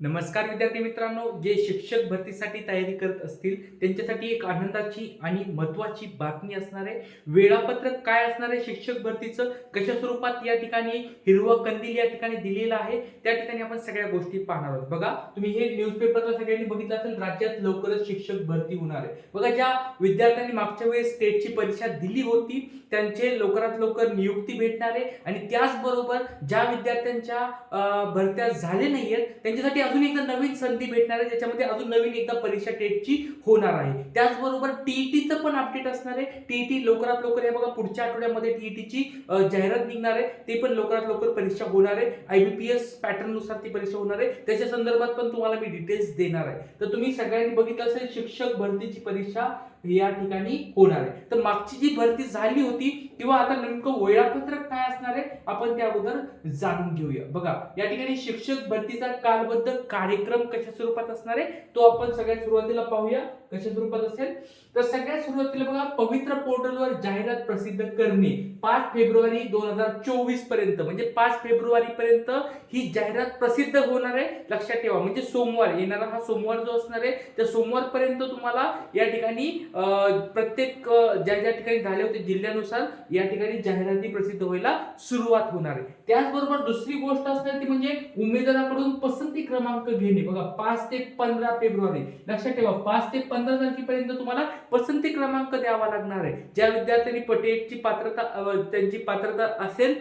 नमस्कार विद्यार्थी मित्रांनो जे शिक्षक भरतीसाठी तयारी करत असतील त्यांच्यासाठी एक आनंदाची आणि महत्त्वाची बातमी असणार आहे. वेळापत्रक काय असणार आहे शिक्षक भरतीचं? कशा स्वरूपात या ठिकाणी हिरवं कंदील या ठिकाणी दिलेलं आहे? त्या ठिकाणी आपण सगळ्या गोष्टी पाहणार आहोत. बघा तुम्ही हे न्यूजपेपरला सगळ्यांनी बघितलं असेल राज्यात लवकरच शिक्षक भरती होणार आहे. बघा ज्या विद्यार्थ्यांनी मागच्या वेळेस स्टेटची परीक्षा दिली होती त्यांचे लवकरात लवकर नियुक्ती भेटणार आहे. आणि त्याचबरोबर ज्या विद्यार्थ्यांच्या भरत्या झाले नाहीयेत त्यांच्यासाठी अजून एकदा नवीन संधी भेटणार आहे ज्याच्यामध्ये अजून नवीन एकदा परीक्षा टेटची होणार आहे. त्याचबरोबर टीईटीचं पण अपडेट असणार आहे. टीईटी लवकरात लवकर हे बघा पुढच्या आठवड्यामध्ये टीईटीची जाहिरात निघणार आहे. ते पण लवकरात लवकर परीक्षा होणार आहे. आयबीपीएस एस पॅटर्ननुसार ती परीक्षा होणार आहे. त्याच्या संदर्भात पण तुम्हाला मी डिटेल्स देणार आहे. तर तुम्ही सगळ्यांनी बघितलं असेल शिक्षक भरतीची परीक्षा या ठिकाणी होणार आहे. तर मागची जी भरती झाली होती किंवा आता नेमकं वेळापत्रक काय असणार आहे आपण त्या अगोदर जाणून घेऊया. बघा या ठिकाणी शिक्षक भरतीचा कालबद्ध कार्यक्रम कशा स्वरूपात असणार आहे तो आपण सगळ्यात सुरुवातीला पाहूया. कशा स्वरूपात असेल? तर सगळ्यात सुरुवातीला बघा पवित्र पोर्टलवर जाहिरात प्रसिद्ध करणे. पाच फेब्रुवारी दोन हजार चोवीसपर्यंत म्हणजे पाच फेब्रुवारी पर्यंत ही जाहिरात प्रसिद्ध होणार आहे. लक्षात ठेवा म्हणजे सोमवार येणारा हा सोमवार जो असणार आहे त्या सोमवार पर्यंत तुम्हाला या ठिकाणी प्रत्येक ज्या ज्या ठिकाणी झाले होते जिल्ह्यानुसार या ठिकाणी जाहिराती प्रसिद्ध व्हायला सुरुवात होणार आहे. त्याचबरोबर दुसरी गोष्ट असणार ती म्हणजे उमेदवाराकडून पसंती क्रमांक घेणे. बघा पाच ते पंधरा फेब्रुवारी. लक्षात ठेवा पाच ते पंधरा तारखेपर्यंत तुम्हाला पसंती क्रमांक द्यावा लागणार आहे. ज्या विद्यार्थ्यांनी पटेटची पात्रता त्यांची पात्रता असेल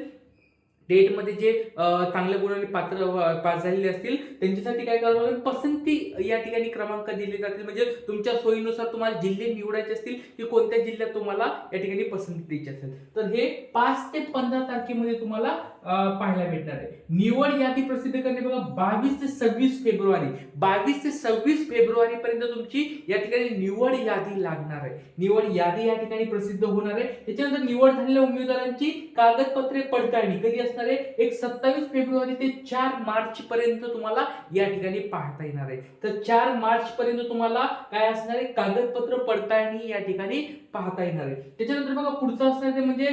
डेटमध्ये जे चांगले चांगल्या गुणांनी पात्र पास झालेले असतील त्यांच्यासाठी काय करावं लागेल? पसंती या ठिकाणी क्रमांक दिले जातील. म्हणजे तुमच्या सोयीनुसार तुम्हाला जिल्हे निवडायचे असतील की कोणत्या जिल्ह्यात तुम्हाला या ठिकाणी पसंती द्यायची असेल. तर हे पाच ते पंधरा तारखेमध्ये तुम्हाला पाहायला भेटणार आहे. निवड यादी प्रसिद्ध करणे बघा बावीस ते सव्वीस फेब्रुवारी. बावीस ते सव्वीस फेब्रुवारी पर्यंत तुमची या ठिकाणी निवड यादी लागणार आहे. निवड यादी या ठिकाणी प्रसिद्ध होणार आहे. त्याच्यानंतर निवड झालेल्या उमेदवारांची कागदपत्रे पडताळणी कधी असणार आहे? एक सत्तावीस फेब्रुवारी ते चार मार्च पर्यंत तुम्हाला या ठिकाणी पाहता येणार आहे. तर चार मार्च पर्यंत तुम्हाला काय असणार आहे? कागदपत्र पडताळणी या ठिकाणी पाहता येणार आहे. त्याच्यानंतर बघा पुढचं असणार ते म्हणजे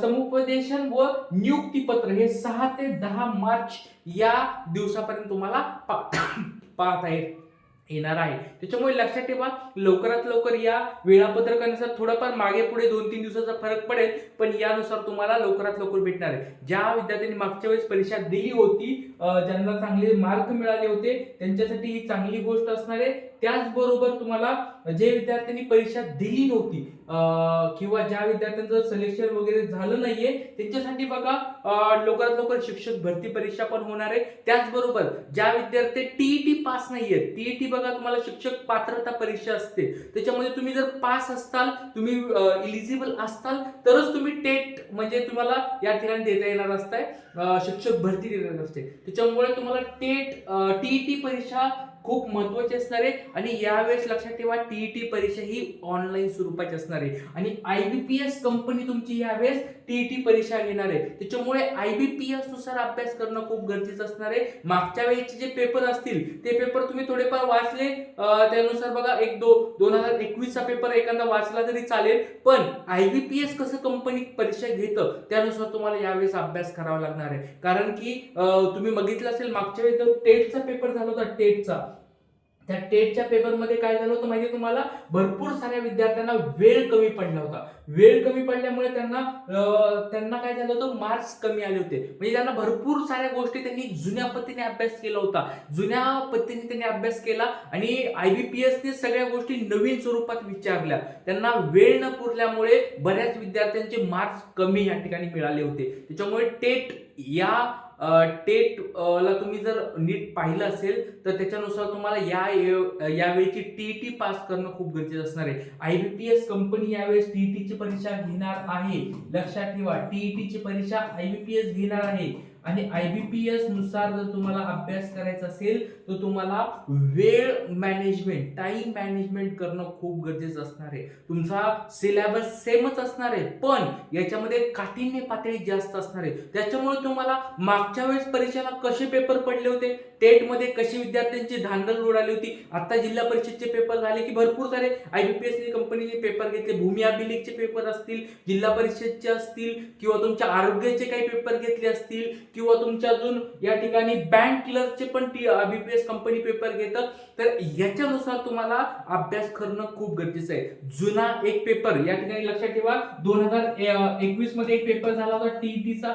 समुपदेशन व नियुक्तीपत्र हे सहा ते दहा मार्च या दिवसापर्यंत तुम्हाला पाहता येईल येणार आहे. त्याच्यामुळे लक्षात ठेवा लवकरात लवकर या वेळापत्रकानुसार थोडंफार मागे पुढे दोन तीन दिवसाचा फरक पडेल पण यानुसार तुम्हाला लवकरात लवकर भेटणार आहे. ज्या विद्यार्थ्यांनी मागच्या वेळेस परीक्षा दिली होती ज्यांना चांगले मार्क मिळाले होते त्यांच्यासाठी ही चांगली गोष्ट असणार आहे. त्याचबरोबर तुम्हाला जे विद्यार्थ्यांनी परीक्षा दिली नव्हती किंवा ज्या विद्यार्थ्यांचं सिलेक्शन वगैरे झालं नाहीये त्यांच्यासाठी बघा लवकरात लवकर शिक्षक भरती परीक्षा पण होणार आहे. त्याचबरोबर ज्या विद्यार्थी टीईटी पास नाहीये टीईटी बघा तुम्हाला शिक्षक पात्रता परीक्षा असते. त्याच्यामध्ये तुम्ही जर पास असताल तुम्ही इलिजिबल असताल तरच तुम्ही टेट म्हणजे तुम्हाला या ठिकाणी देता येणार असताय. शिक्षक भरती देणार असते त्याच्यामुळे तुम्हाला टेट टीईटी परीक्षा खूप महत्वाची असणार आहे. आणि यावेळेस लक्षात ठेवा टी ईटी परीक्षा ही ऑनलाईन स्वरूपाची असणार आहे. आणि I B P S company तुमची यावेळेस टी ईटी परीक्षा घेणार आहे. त्याच्यामुळे आय बी पी एसनुसार अभ्यास करणं खूप गरजेचं असणार आहे. मागच्या वेळेचे जे पेपर असतील ते पेपर तुम्ही थोडेफार वाचले. त्यानुसार बघा एक दो दोन हजार एकवीसचा पेपर एखादा वाचला तरी चालेल. पण आय बी पी एस कसं कंपनी परीक्षा घेतं त्यानुसार तुम्हाला यावेळेस अभ्यास करावा लागणार आहे. कारण की तुम्ही बघितलं असेल मागच्या वेळेस जो टेटचा पेपर झाला होता टेटचा त्या टेटच्या पेपरमध्ये काय झालं होतं माहिती तुम्हाला? भरपूर साऱ्या विद्यार्थ्यांना वेळ कमी पडला होता. वेळ कमी पडल्यामुळे त्यांना त्यांना काय झालं होतं? मार्क्स कमी आले होते. म्हणजे त्यांना भरपूर साऱ्या गोष्टी त्यांनी जुन्या पद्धतीने अभ्यास केला होता. जुन्या पद्धतीने त्यांनी अभ्यास केला आणि आय बी पी एसने सगळ्या गोष्टी नवीन स्वरूपात विचारल्या. त्यांना वेळ न पुरल्यामुळे बऱ्याच विद्यार्थ्यांचे मार्क्स कमी या ठिकाणी मिळाले होते. त्याच्यामुळे टेट या टेट ला तुम्ही जर नीट पाहिलं असेल तर त्याच्यानुसार तुम्हाला या यावेळीची टी टी पास करणं खूप गरजेचं असणार आहे. I B P S company यावेळेस टीईटीची परीक्षा घेणार आहे. लक्षात ठेवा टीईटीची परीक्षा आय बी पी एस घेणार आहे. आणि आय बी पी एसनुसार जर तुम्हाला अभ्यास करायचा असेल तर तुम्हाला वेळ मॅनेजमेंट टाइम मॅनेजमेंट करणं खूप गरजेचं असणार आहे. तुमचा सिलेबस सेमच असणार आहे पण याच्यामध्ये काठिण्य पातळी जास्त असणार आहे. त्याच्यामुळे तुम्हाला मागच्या वेळेस परीक्षेला कसे पेपर पडले होते? टेटमध्ये कशी विद्यार्थ्यांची धांदल उडाली होती? आता जिल्हा परिषदचे पेपर झाले की भरपूर सारे. आय बी पी एस कंपनीचे पेपर घेतले भूमी अभिलेखचे पेपर असतील जिल्हा परिषदचे असतील किंवा तुमच्या आरोग्याचे काही पेपर घेतले असतील किंवा तुमच्या अजून या ठिकाणी बँक क्लर्कचे पण टी बीपीएस कंपनी पेपर घेतं तर याच्यानुसार तुम्हाला अभ्यास करणं खूप गरजेचं आहे. जुना एक पेपर या ठिकाणी लक्षात ठेवा दोन हजार एकवीसमध्ये एक पेपर झाला होता टीईटीचा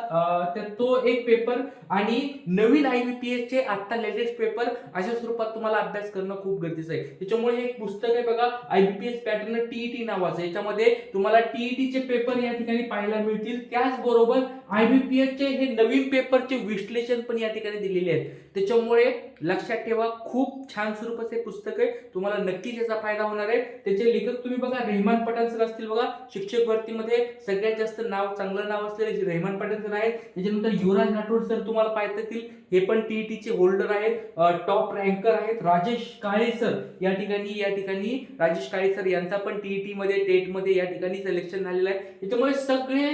तर तो एक पेपर आणि नवीन आयबीपीएस चे आता लेटेस्ट पेपर अशा स्वरूपात तुम्हाला अभ्यास करणं खूप गरजेचं आहे. त्याच्यामुळे एक पुस्तक आहे बघा आयबीपीएस पॅटर्न टीईटी नावाचं. याच्यामध्ये तुम्हाला टीईटी चे पेपर या ठिकाणी पाहायला मिळतील. त्याचबरोबर आयबीपीएस चे हे नवीन पेपर पेपरचे विश्लेषण पण या ठिकाणी दिलेले आहेत. त्याच्यामुळे लक्षात ठेवा खूप छान स्वरूपाचे पुस्तक आहे. तुम्हाला नक्कीच याचा फायदा होणार आहे. त्याचे लेखक तुम्ही बघा रेहमान पठाण सर असतील बघा. शिक्षक भरतीमध्ये सगळ्यात जास्त नाव चांगलं नाव असलेले रेहमान पठाण सर आहेत त्याच्यानंतर युवराज राठोड सर तुम्हाला पाहता येतील. हे पण टी चे होल्डर आहेत. टॉप रँकर आहेत. राजेश काळे सर या ठिकाणी या ठिकाणी. राजेश काळे सर यांचा पण टीईटी मध्ये टेटमध्ये या ठिकाणी सिलेक्शन झालेलं आहे. त्याच्यामुळे सगळे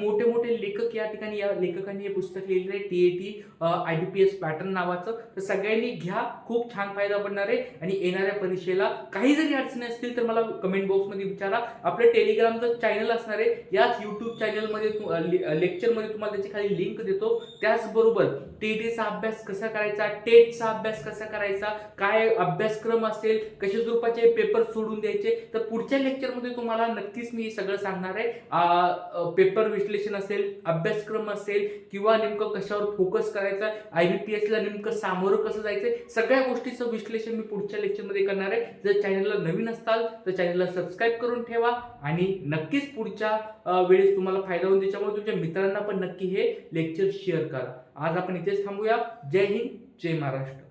मोठे मोठे लेखक या ठिकाणी या लेखकांनी हे पुस्तक लिहिलेलं आहे. T A T I B P S pattern नावाचं तर सगळ्यांनी घ्या खूप छान फायदा पडणार आहे. आणि येणाऱ्या परीक्षेला काही जरी अडचणी असतील तर मला कमेंट बॉक्समध्ये विचारा. आपलं टेलिग्रामचं चॅनल असणार आहे. याच यूट्यूब चॅनलमध्ये लेक्चरमध्ये तुम्हाला त्याची खाली लिंक देतो. त्याचबरोबर टीईटीचा अभ्यास कसा करायचा टेटचा अभ्यास कसा करायचा काय अभ्यासक्रम असेल कशा स्वरूपाचे पेपर सोडून द्यायचे तर पुढच्या लेक्चरमध्ये तुम्हाला नक्कीच मी हे सगळं सांगणार आहे. पेपर विश्लेषण असेल अभ्यासक्रम असेल किंवा नेमकं कशावर फोकस करायचा आय बी पी एसला नेमकं सामोरं कसं जायचं सगळ्या गोष्टीचं विश्लेषण मी पुढच्या लेक्चरमध्ये करणार आहे. जर चॅनलला नवीन असताल तर चॅनलला सबस्क्राईब करून ठेवा आणि नक्कीच पुढच्या वेळेस तुम्हाला फायदा होईल त्याच्यामुळे तुमच्या मित्रांना पण नक्की हे लेक्चर शेअर करा. आज आपण इथेच थांबूया. जय हिंद जय महाराष्ट्र.